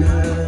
love.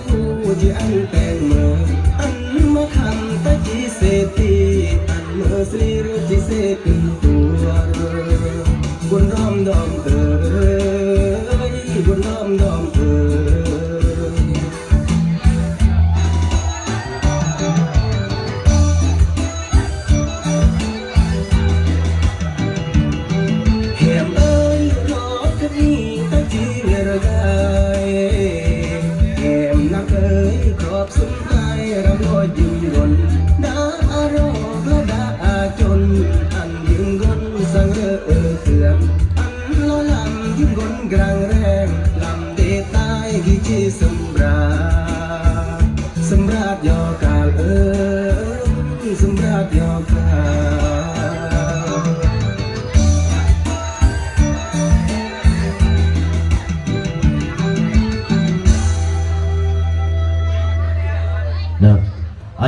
ชื่ออันแตงเมออันมะคันตะจีเศรษฐีอันเมอสรีรจีเศษเป็นตัวบนร้อมดอมเตอ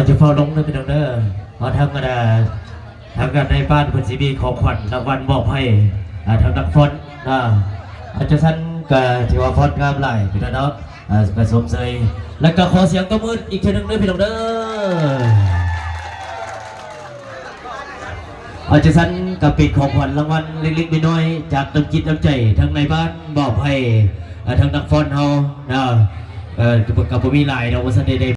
จะเฝ้าลงนะพี่น้องเด้อเพราะธรรมดาทางการในบ้านคุณสีบีขอขวัญรางวัลมอบให้ทางนักฟอนนะอาจจะท่านก็ถือว่าฟอนงามหลายพี่น้องเนาะผสมเซยแล้วก็ขอเสียงตบมืออีกทีนึงด้วยพี่น้องเด้ออาจจะสันกับปิดของขวัญรางวัลเล็กๆน้อยๆจากต้ำจิตน้ำใจทั้งในบ้านบอกให้ทั้งนักฟอนเฮานะเออกับผมมีหลายเราวันเสาร์